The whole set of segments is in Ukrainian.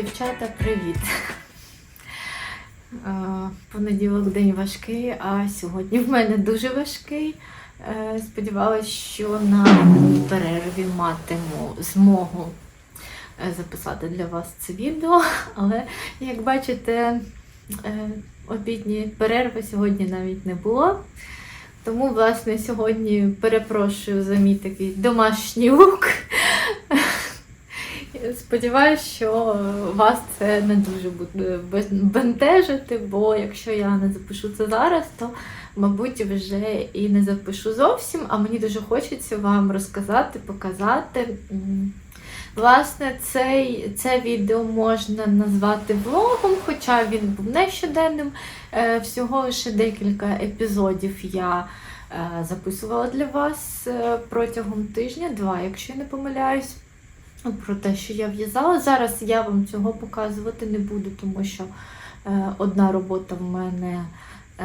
Дівчата, привіт! Е, Понеділок день важкий, а сьогодні в мене дуже важкий. Е, Сподівалась, що на перерві матиму змогу е, записати для вас це відео, але як бачите, обідні перерви сьогодні навіть не було. Тому, власне, сьогодні перепрошую за мій такий домашній лук. Сподіваюсь, що вас це не дуже буде бентежити, бо якщо я не запишу це зараз, то, мабуть, вже і не запишу зовсім. А мені дуже хочеться вам розказати, показати. Власне, цей, це відео можна назвати влогом, хоча він був не щоденним. Е, Всього лише декілька епізодів я е, записувала для вас е, протягом тижня, два, якщо я не помиляюсь про те, що я в'язала. Зараз я вам цього показувати не буду, тому що е, одна робота в мене е,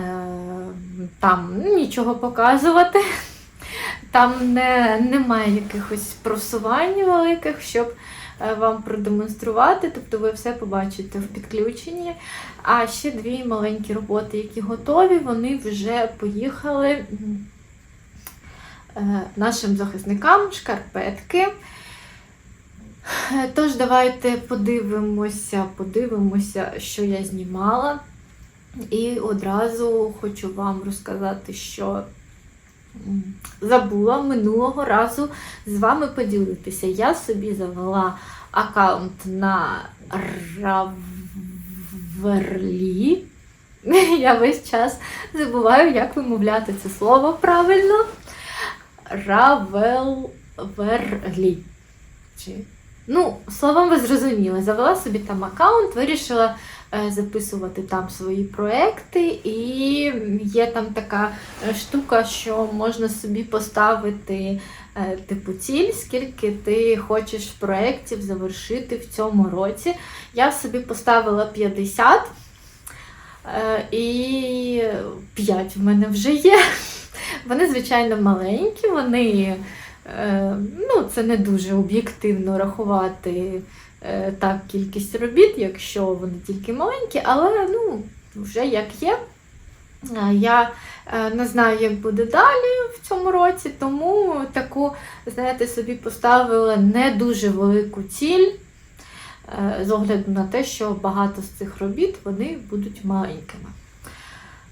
там нічого показувати. Там не, немає якихось просувань великих, щоб е, вам продемонструвати. Тобто ви все побачите в підключенні. А ще дві маленькі роботи, які готові, вони вже поїхали нашим захисникам шкарпетки. Тож давайте подивимося, подивимося, що я знімала. І одразу хочу вам розказати, що забула минулого разу з вами поділитися. Я собі завела аккаунт на Раверлі. Я весь час забуваю, як вимовляти це слово правильно. Равелверлі. Чи Ну, словом, ви зрозуміли, завела собі там аккаунт, вирішила е, записувати там свої проекти, і є там така е, штука, що можна собі поставити е, типу ціль, скільки ти хочеш проєктів завершити в цьому році. Я собі поставила 50. е, І 5 в мене вже є. Вони, звичайно, маленькі, вони ну, це не дуже об'єктивно рахувати е, так кількість робіт, якщо вони тільки маленькі, але ну, вже як є. Е, Я е, не знаю, як буде далі в цьому році, тому таку, знаєте, собі поставила не дуже велику ціль. е, З огляду на те, що багато з цих робіт вони будуть маленькими.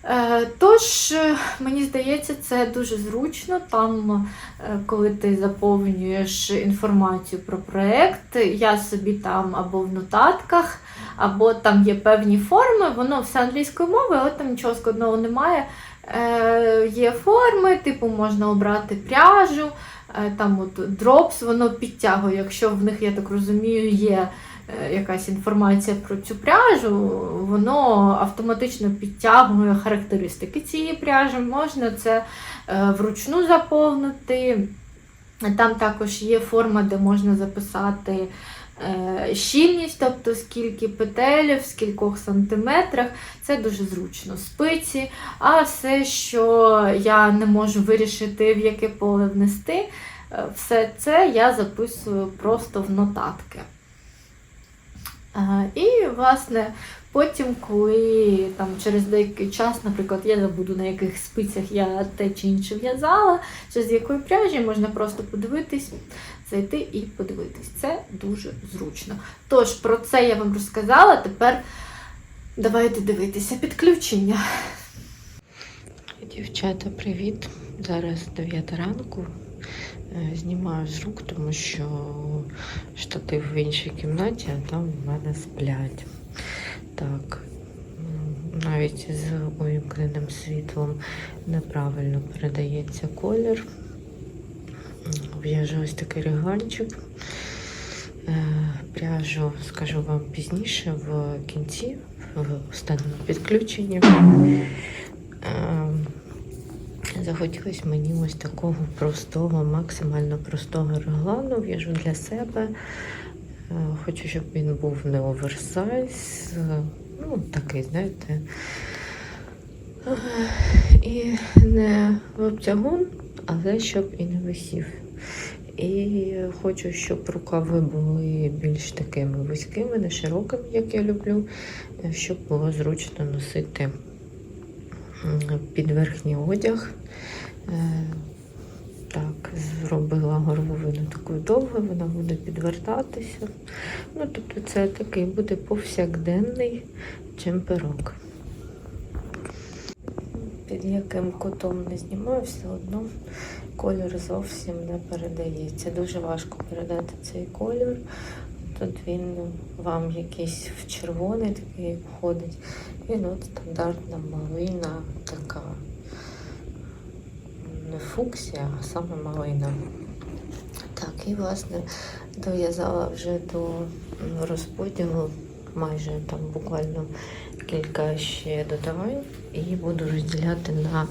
Е, Тож, е, мені здається, це дуже зручно. Там, е, коли ти заповнюєш інформацію про проєкт, я собі там або в нотатках, або там є певні форми, воно все англійською мовою, але там нічого складного немає. Є форми, типу можна обрати пряжу, там от дропс, воно підтягує, якщо в них, я так розумію, є якась інформація про цю пряжу, воно автоматично підтягує характеристики цієї пряжі. Можна це е, вручну заповнити. Там також є форма, де можна записати е, щільність, тобто скільки петель, в скількох сантиметрах. Це дуже зручно. Спиці, а все, що я не можу вирішити, в яке поле внести, е, все це я записую просто в нотатки. І, власне, потім, коли там через деякий час, наприклад, я забуду, на яких спицях я те чи інше в'язала, чи з якої пряжі, можна просто подивитись, зайти і подивитись. Це дуже зручно. Тож, про це я вам розказала. Тепер давайте дивитися підключення. Дівчата, привіт! Зараз 9 ранку. Е, Знімаю з рук, тому що штатив в іншій кімнаті, а там в мене сплять. Так, навіть з увімкненим світлом неправильно передається колір. В'яжу ось такий реганчик. Е, Пряжу скажу вам пізніше в кінці, в останньому підключенні. Захотілося мені ось такого простого, максимально простого реглану. В'яжу для себе. Е, Хочу, щоб він був не оверсайз, е, ну, такий, знаєте. Е, І не в обтягун, але щоб і не висів. І хочу, щоб рукави були більш такими вузькими, не широкими, як я люблю, щоб було зручно носити під верхній одяг. Е, Так, зробила горловину такою довгою, вона буде підвертатися. Ну, тобто це такий буде повсякденний чемперок. Під яким кутом не знімаю, все одно колір зовсім не передається. Дуже важко передати цей колір. Тут він вам якийсь в червоний такий входить. Він от стандартна малина така. Не фуксія, а саме малина. Так, і власне дов'язала вже до розподілу майже там буквально кілька ще додавань і буду розділяти на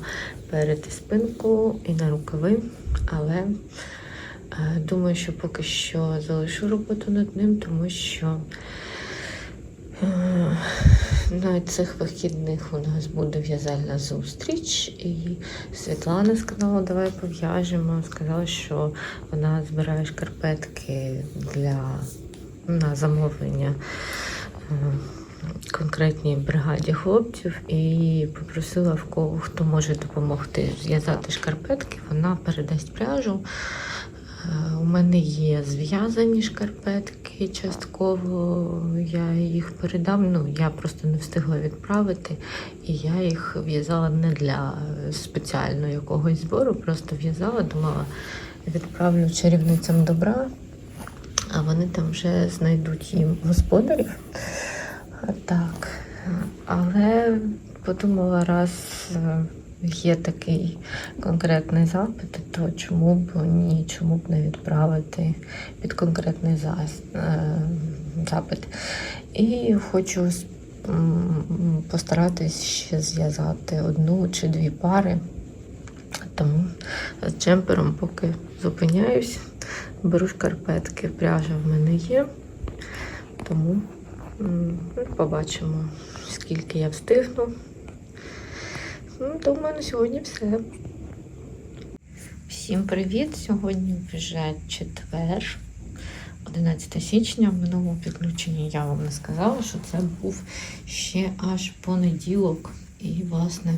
перед і спинку і на рукави, але е, думаю, що поки що залишу роботу над ним, тому що е, на цих вихідних у нас буде в'язальна зустріч, і Світлана сказала, давай пов'яжемо. Сказала, що вона збирає шкарпетки для на замовлення е, конкретній бригаді хлопців і попросила в кого хто може допомогти зв'язати шкарпетки. Вона передасть пряжу. Е, У мене є зв'язані шкарпетки частково. Я їх передам. Ну я просто не встигла відправити, і я їх в'язала не для спеціально якогось збору, просто в'язала, думала, відправлю чарівницям добра, а вони там вже знайдуть їм господарів. Так, але подумала, раз е, є такий конкретний запит, то чому б ні, чому б не відправити під конкретний е, запит. І хочу постаратись ще зв'язати одну чи дві пари. Тому з джемпером поки зупиняюсь, беру шкарпетки, пряжа в мене є. Тому ну, побачимо, скільки я встигну. Ну, Думаю, на сьогодні все. Всім привіт! Сьогодні вже четвер, 11 січня. В минулому підключенні я вам не сказала, що це був ще аж понеділок. І, власне,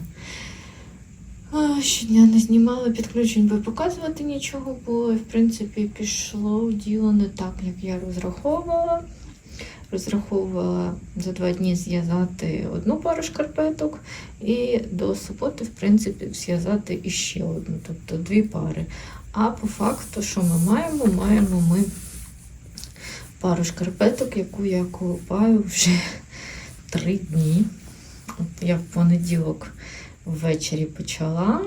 щодня не знімала підключень, бо показувати нічого було. І, в принципі, пішло діло не так, як я розраховувала. Розраховувала за два дні зв'язати одну пару шкарпеток і до суботи, в принципі, зв'язати іще одну, тобто дві пари. А по факту, що ми маємо? Маємо ми пару шкарпеток, яку я колупаю вже три дні. От я в понеділок ввечері почала.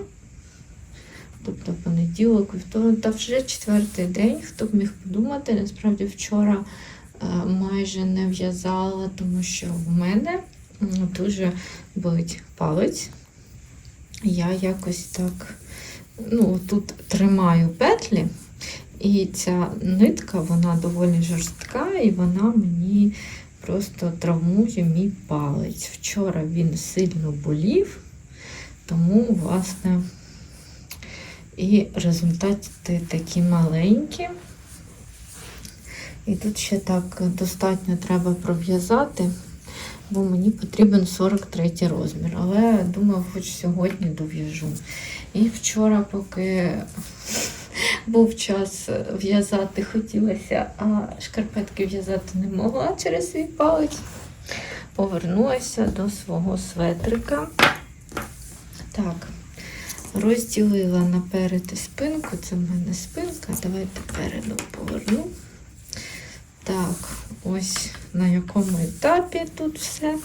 Тобто понеділок, вівторок, та вже четвертий день, хто б міг подумати, насправді вчора майже не в'язала, тому що в мене дуже болить палець. Я якось так ну, тут тримаю петлі, і ця нитка вона доволі жорстка, і вона мені просто травмує мій палець. Вчора він сильно болів, тому, власне, і результати такі маленькі. І тут ще так достатньо треба пров'язати, бо мені потрібен 43 розмір. Але думаю, хоч сьогодні дов'яжу. І вчора, поки був час в'язати, хотілося, а шкарпетки в'язати не могла через свій палець. Повернулася до свого светрика. Так, розділила наперед спинку. Це в мене спинка. Давайте переду поверну. Так, ось на якому етапі тут все.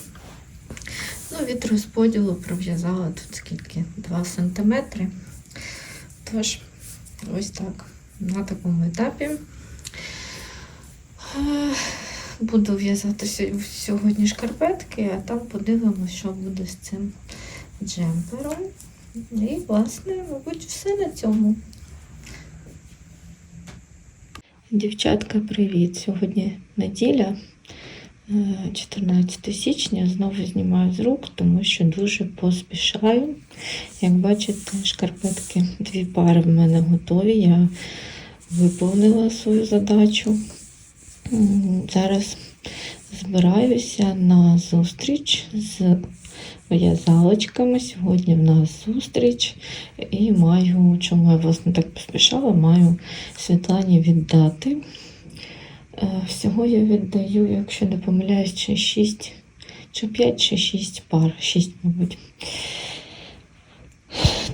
Ну, від розподілу пров'язала тут скільки? 2 см. Тож, ось так, на такому етапі. Е, Буду в'язати сьогодні шкарпетки, а там подивимося, що буде з цим джемпером. І, власне, мабуть, все на цьому. Дівчатка, привіт! Сьогодні неділя, е, 14 січня. Знову знімаю з рук, тому що дуже поспішаю. Як бачите, шкарпетки, дві пари в мене готові. Я виповнила свою задачу. Зараз збираюся на зустріч з в'язалочками. Сьогодні в нас зустріч і маю, чому я власне так поспішала, маю Світлані віддати. Е, Всього я віддаю, якщо не помиляюсь, чи 6, чи 5, чи 6 пар, 6, мабуть.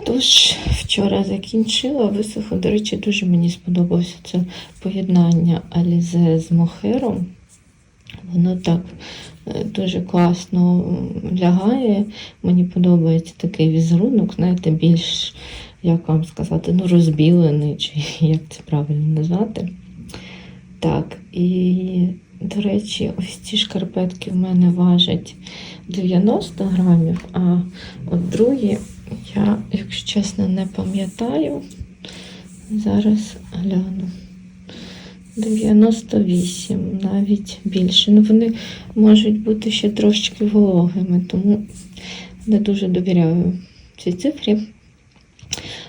Тож, вчора закінчила, висохло. До речі, дуже мені сподобалося це поєднання Алізе з Мохером. Воно так е, дуже класно лягає. Мені подобається такий візерунок, знаєте, більш, як вам сказати, ну, розбілений, чи як це правильно назвати. Так, і, до речі, ось ці шкарпетки в мене важать 90 грамів, а от другі я, якщо чесно, не пам'ятаю. Зараз гляну. 98, навіть більше. Ну, вони можуть бути ще трошечки вологими, тому не дуже довіряю цій цифрі.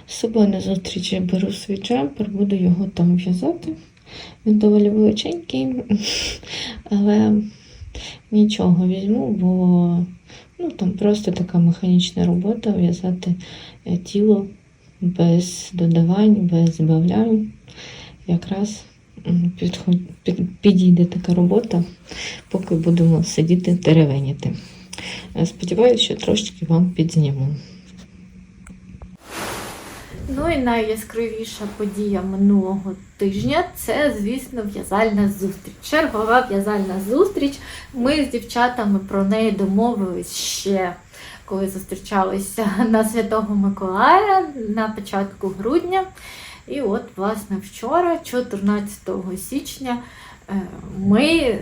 З собою на зустріч я беру свій джемпер, буду його там в'язати. Він доволі величенький, але нічого візьму, бо ну, там просто така механічна робота в'язати е, тіло без додавань, без збавлянь. Якраз підійде така робота, поки будемо сидіти теревеніти. Е, Сподіваюся, що трошечки вам підзніму. Ну і найяскравіша подія минулого тижня це, звісно, в'язальна зустріч. Чергова в'язальна зустріч. Ми з дівчатами про неї домовились ще, коли зустрічалися на Святого Миколая на початку грудня. І от, власне, вчора, 14 січня, е, ми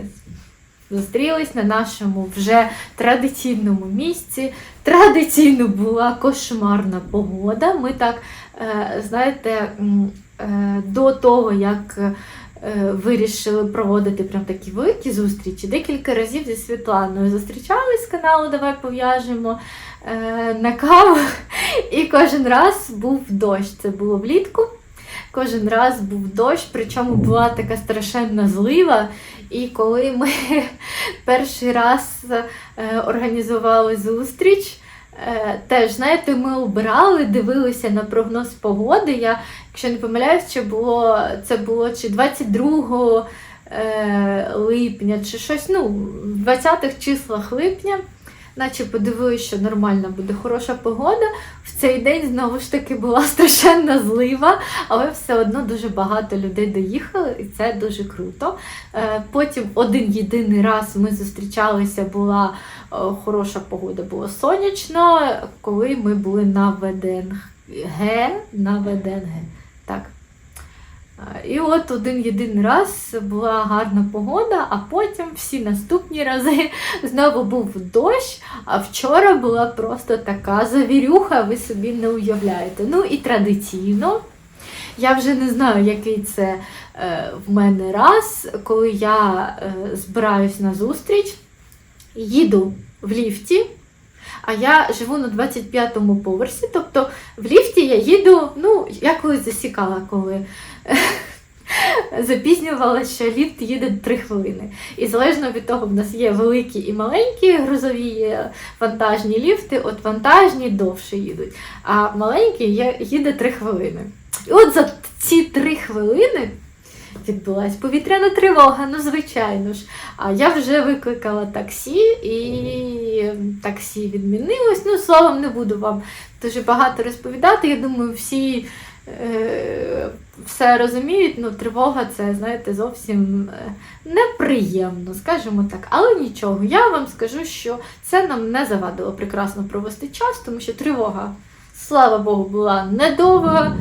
зустрілись на нашому вже традиційному місці. Традиційно була кошмарна погода. Ми так Е, знаєте, е, до того, як вирішили проводити прям такі великі зустрічі, декілька разів зі Світланою зустрічались з каналу Давай пов'яжемо на каву. І кожен раз був дощ. Це було влітку. Кожен раз був дощ, причому була така страшенна злива. І коли ми перший раз е, організували зустріч, Е, Теж, знаєте, ми обирали, дивилися на прогноз погоди. Я, якщо не помиляюсь, чи було, це було чи 22 е, липня, чи щось, ну, в 20-х числах липня, наче подивилися, що нормальна буде хороша погода. В цей день знову ж таки була страшенна злива, але все одно дуже багато людей доїхали, і це дуже круто. Е, Потім один єдиний раз ми зустрічалися, була е, хороша погода, було сонячно, коли ми були на ВДНГ. На ВДНГ. Так. І от один єдиний раз була гарна погода, а потім всі наступні рази знову був дощ, а вчора була просто така завірюха, ви собі не уявляєте. Ну і традиційно. Я вже не знаю, який це е, в мене раз, коли я е, збираюсь на зустріч, їду в ліфті, а я живу на 25-му поверсі, тобто в ліфті я їду, ну, я колись засікала, коли запізнювалася, що ліфт їде 3 хвилини. І залежно від того, в нас є великі і маленькі грузові вантажні ліфти, от вантажні довше їдуть, а маленькі їде 3 хвилини. І от за ці 3 хвилини відбулась повітряна тривога, ну звичайно ж. А я вже викликала таксі, і таксі відмінилось. Ну, словом, не буду вам дуже багато розповідати. Я думаю, всі е, все розуміють. Ну, тривога це, знаєте, зовсім е, неприємно, скажімо так. Але нічого, я вам скажу, що це нам не завадило прекрасно провести час, тому що тривога, слава Богу, була недовга.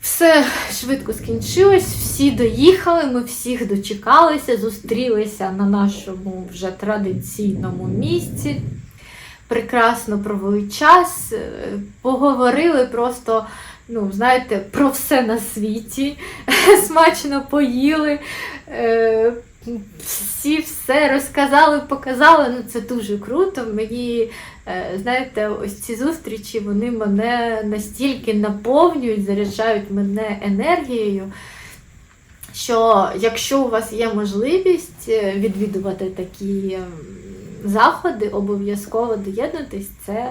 Все швидко скінчилось, всі доїхали, ми всіх дочекалися, зустрілися на нашому вже традиційному місці. Прекрасно провели час, е, поговорили просто, ну, знаєте, про все на світі, смачно поїли, е, всі все розказали, показали. Ну це дуже круто. Мені, е, знаєте, ось ці зустрічі вони мене настільки наповнюють, заряджають мене енергією. Що якщо у вас є можливість е, відвідувати такі заходи, обов'язково доєднуйтесь, це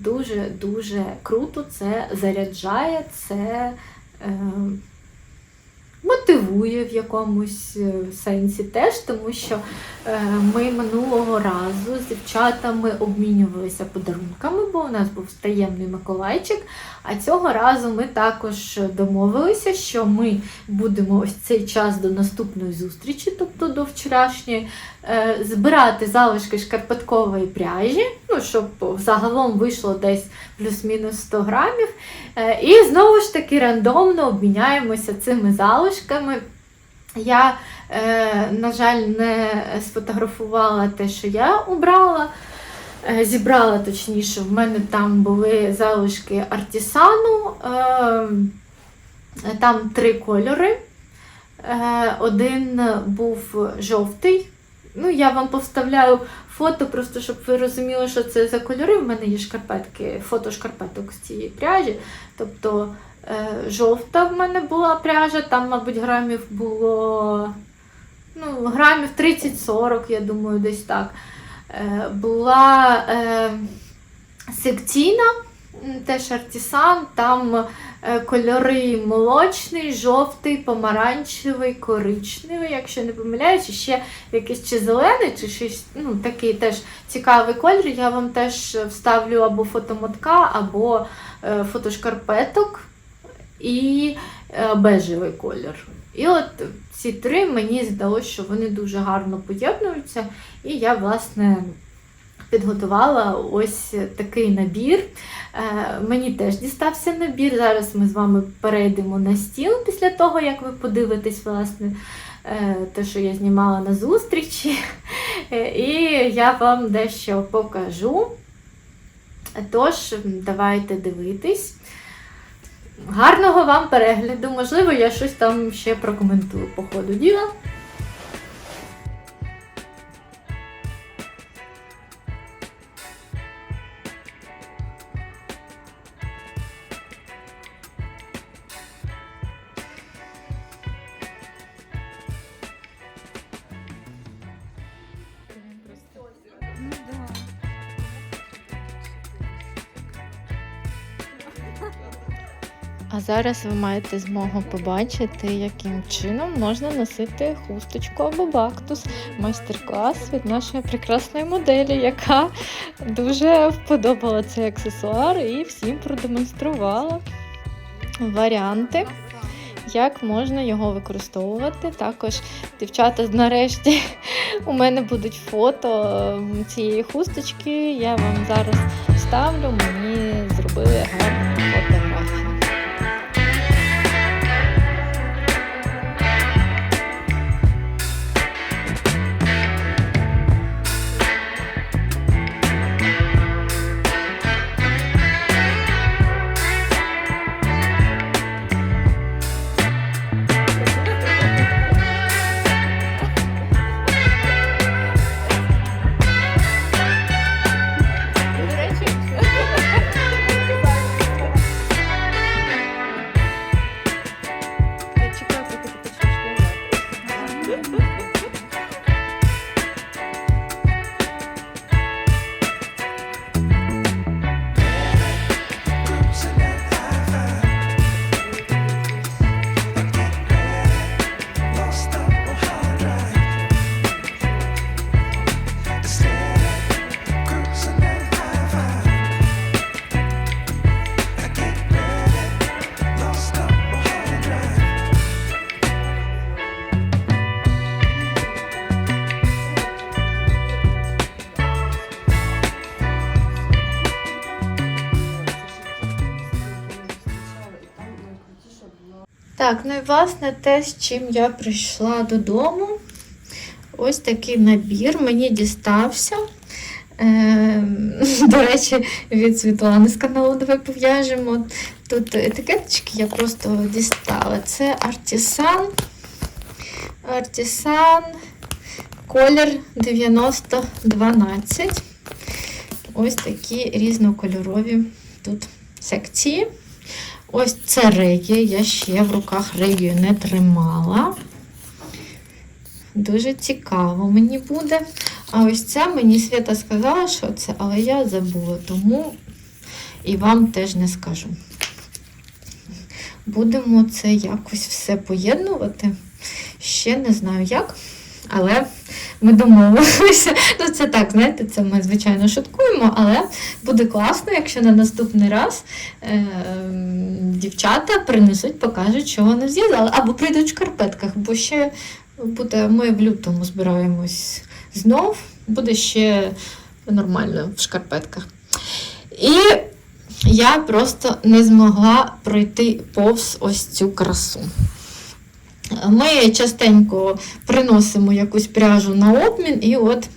дуже-дуже круто, це заряджає, це е, мотивує в якомусь е, сенсі теж, тому що е, ми минулого разу з дівчатами обмінювалися подарунками, бо у нас був таємний Миколайчик. А цього разу ми також домовилися, що ми будемо ось цей час до наступної зустрічі, тобто до вчорашньої, е, збирати залишки шкарпеткової пряжі, ну, щоб загалом вийшло десь плюс-мінус 100 грамів. І знову ж таки рандомно обміняємося цими залишками. Я, е, на жаль, не сфотографувала те, що я обрала. Е, Зібрала точніше, в мене там були залишки артісану, е, там три кольори. Е, Один був жовтий. Ну, я вам повставляю фото, просто щоб ви розуміли, що це за кольори. В мене є шкарпетки, фото шкарпеток з цієї пряжі. Тобто жовта в мене була пряжа, там, мабуть, грамів було ну, грамів 30-40, я думаю, десь так. Е, була е, секційна, теж артісан, там е, кольори молочний, жовтий, помаранчевий, коричневий, якщо не помиляюсь, ще якийсь чи зелений, чи щось ну, такий теж цікавий колір. Я вам теж вставлю або фотомотка, або е, фото шкарпеток і е, бежевий колір. І от ці три мені здалося, що вони дуже гарно поєднуються. І я, власне, підготувала ось такий набір. Е, мені теж дістався набір. Зараз ми з вами перейдемо на стіл після того, як ви подивитесь, власне, е, те, що я знімала на зустрічі. І я вам дещо покажу. Тож, давайте дивитись. Гарного вам перегляду. Можливо, я щось там ще прокоментую по ходу діла. Зараз ви маєте змогу побачити, яким чином можна носити хусточку або бактус. Майстер-клас від нашої прекрасної моделі, яка дуже вподобала цей аксесуар і всім продемонструвала варіанти, як можна його використовувати. Також дівчата нарешті у мене будуть фото цієї хусточки. Я вам зараз вставлю, мені зробили гарну Так, ну і власне те, з чим я прийшла додому. Ось такий набір мені дістався. Е, до речі, від Світлани з каналу Давай пов'яжемо. Тут етикеточки я просто дістала. Це Артісан. Артісан. колір 9012. Ось такі різнокольорові тут секції. Ось це регія. Я ще в руках регію не тримала. Дуже цікаво мені буде. А ось це мені Свята сказала, що це, але я забула, тому і вам теж не скажу. Будемо це якось все поєднувати. Ще не знаю як, але ми домовилися. Ну, це так, знаєте, це ми, звичайно, шуткуємо, але буде класно, якщо на наступний раз е- дівчата принесуть, покажуть, що вони зв'язали, або прийдуть в шкарпетках, бо ще буде, ми в лютому збираємось знов, буде ще нормально в шкарпетках. І я просто не змогла пройти повз ось цю красу. Ми частенько приносимо якусь пряжу на обмін, і от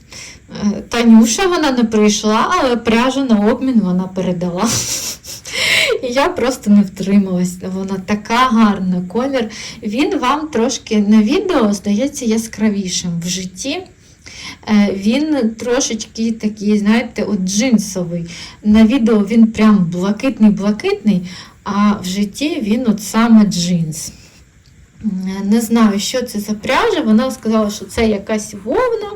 е, Танюша вона не прийшла, але пряжу на обмін вона передала. І я просто не втрималась. Вона така гарна колір. Він вам трошки на відео здається яскравішим в житті. Е, Він трошечки такий, знаєте, от джинсовий. На відео він прям блакитний-блакитний, а в житті він от саме джинс. Е, Не знаю, що це за пряжа. Вона сказала, що це якась вовна,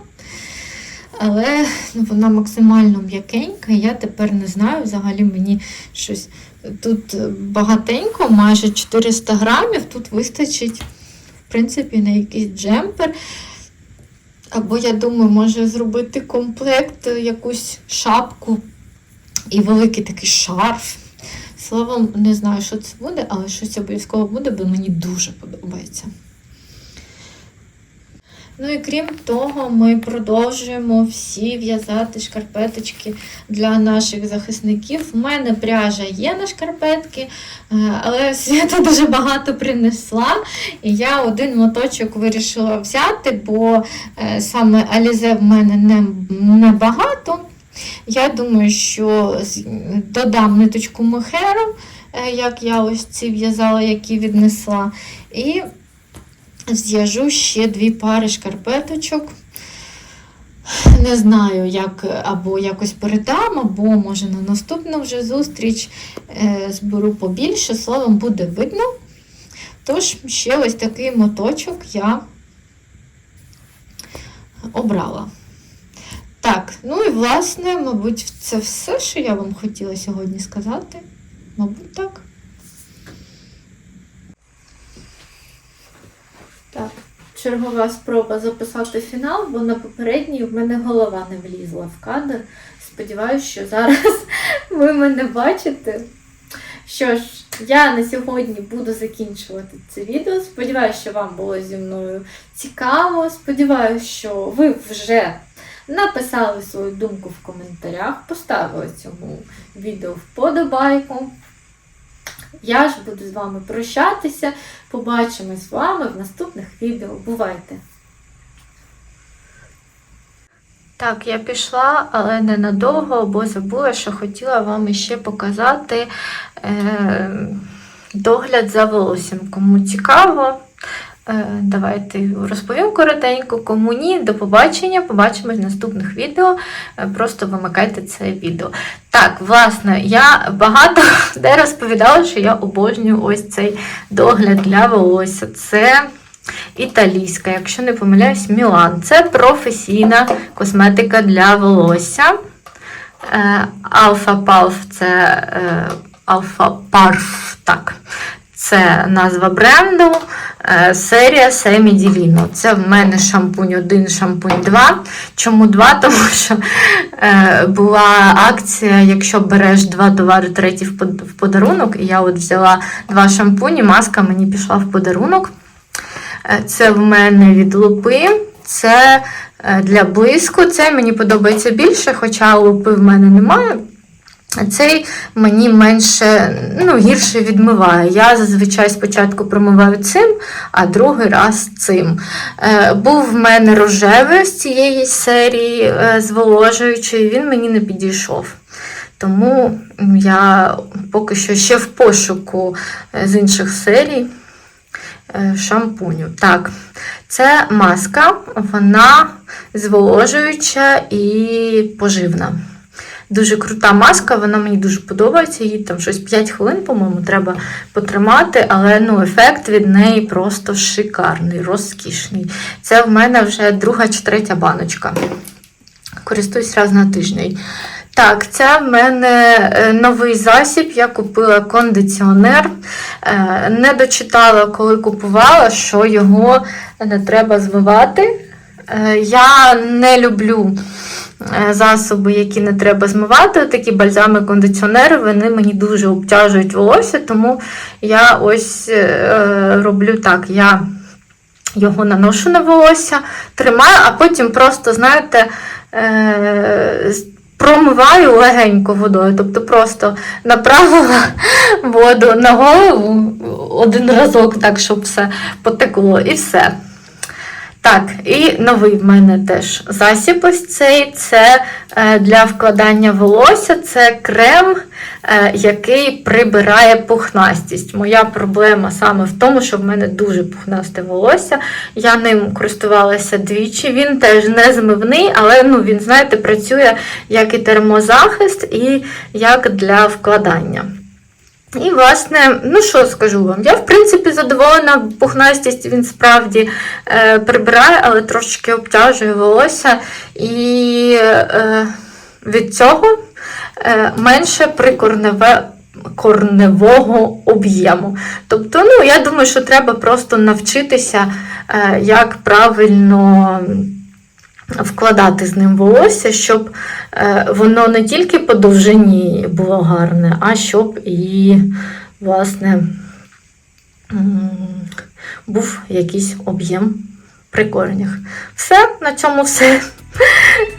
але ну, вона максимально м'якенька. Я тепер не знаю. Взагалі мені щось тут багатенько, майже 400 грамів. Тут вистачить, в принципі, на якийсь джемпер. Або я думаю, може зробити комплект, е, якусь шапку і великий такий шарф. Словом, не знаю, що це буде, але щось обов'язково буде, бо мені дуже подобається. Ну і крім того, ми продовжуємо всі в'язати шкарпеточки для наших захисників. У мене пряжа є на шкарпетки, е, але свята дуже багато принесла. І я один моточок вирішила взяти, бо е, саме Алізе в мене не, не багато. Я думаю, що додам ниточку мохеру, е, як я ось ці в'язала, які віднесла. І зв'яжу ще дві пари шкарпеточок. Не знаю, як або якось передам, або може на наступну вже зустріч е, зберу побільше, словом, буде видно. Тож, ще ось такий моточок я обрала. Так, ну і власне, мабуть, це все, що я вам хотіла сьогодні сказати. Мабуть, так. Так, чергова спроба записати фінал, бо на попередній в мене голова не влізла в кадр. Сподіваюсь, що зараз ви мене бачите. Що ж, я на сьогодні буду закінчувати це відео. Сподіваюсь, що вам було зі мною цікаво. Сподіваюсь, що ви вже написали свою думку в коментарях, поставили цьому відео вподобайку. Я ж буду з вами прощатися. Побачимось з вами в наступних відео. Бувайте! Так, я пішла, але ненадовго, бо забула, що хотіла вам ще показати е, догляд за волоссям. Кому цікаво, давайте розповім коротенько. Кому ні, до побачення. Побачимось в наступних відео. Е, просто вимикайте це відео. Так, власне, я багато де розповідала, що я обожнюю ось цей догляд для волосся. Це італійська, якщо не помиляюсь, Мілан. Це професійна косметика для волосся. Е, це е, Alpha Parf, так. Це назва бренду. Е, Серія Семі Діліно. Це в мене шампунь 1, шампунь 2. Чому 2? Тому що е, була акція, якщо береш два товари, третій в подарунок. І я от взяла два шампуні, маска мені пішла в подарунок. Е, Це в мене від лупи. Це для блиску. Це мені подобається більше, хоча лупи в мене немає. Цей мені менше, ну, гірше відмиває. Я зазвичай спочатку промиваю цим, а другий раз цим. Е, був в мене рожевий з цієї серії е, зволожуючий, він мені не підійшов. Тому я поки що ще в пошуку е, з інших серій. шампуню. Так, це маска, вона зволожуюча і поживна. Дуже крута маска, вона мені дуже подобається. Їй там щось 5 хвилин, по-моєму, треба потримати, але ну, ефект від неї просто шикарний, розкішний. Це в мене вже друга чи третя баночка. Користуюсь раз на тиждень. Так, це в мене е, новий засіб. Я купила кондиціонер. Е, Не дочитала, коли купувала, що його не треба змивати. Е, Я не люблю засоби, які не треба змивати. Такі бальзами кондиціонери, вони мені дуже обтяжують волосся, тому я ось е, роблю так. Я його наношу на волосся, тримаю, а потім просто, знаєте, е, промиваю легенько водою. Тобто просто направила воду на голову один разок, так, щоб все потекло, і все. Так, і новий в мене теж засіб ось цей. Це е, для вкладання волосся, це крем, е, який прибирає пухнастість. Моя проблема саме в тому, що в мене дуже пухнасте волосся. Я ним користувалася двічі. Він теж не змивний, але ну, він, знаєте, працює як і термозахист, і як для вкладання. І, власне, ну що скажу вам, я в принципі задоволена, пухнастість він справді е, прибирає, але трошки обтяжує волосся. І е, від цього е, менше прикорневе. Корневого об'єму. Тобто, ну, я думаю, що треба просто навчитися, е, як правильно вкладати з ним волосся, щоб е, воно не тільки по довжині було гарне, а щоб і, власне, був якийсь об'єм при коренях. Все, на цьому все.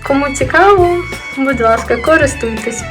Кому цікаво, будь ласка, користуйтесь.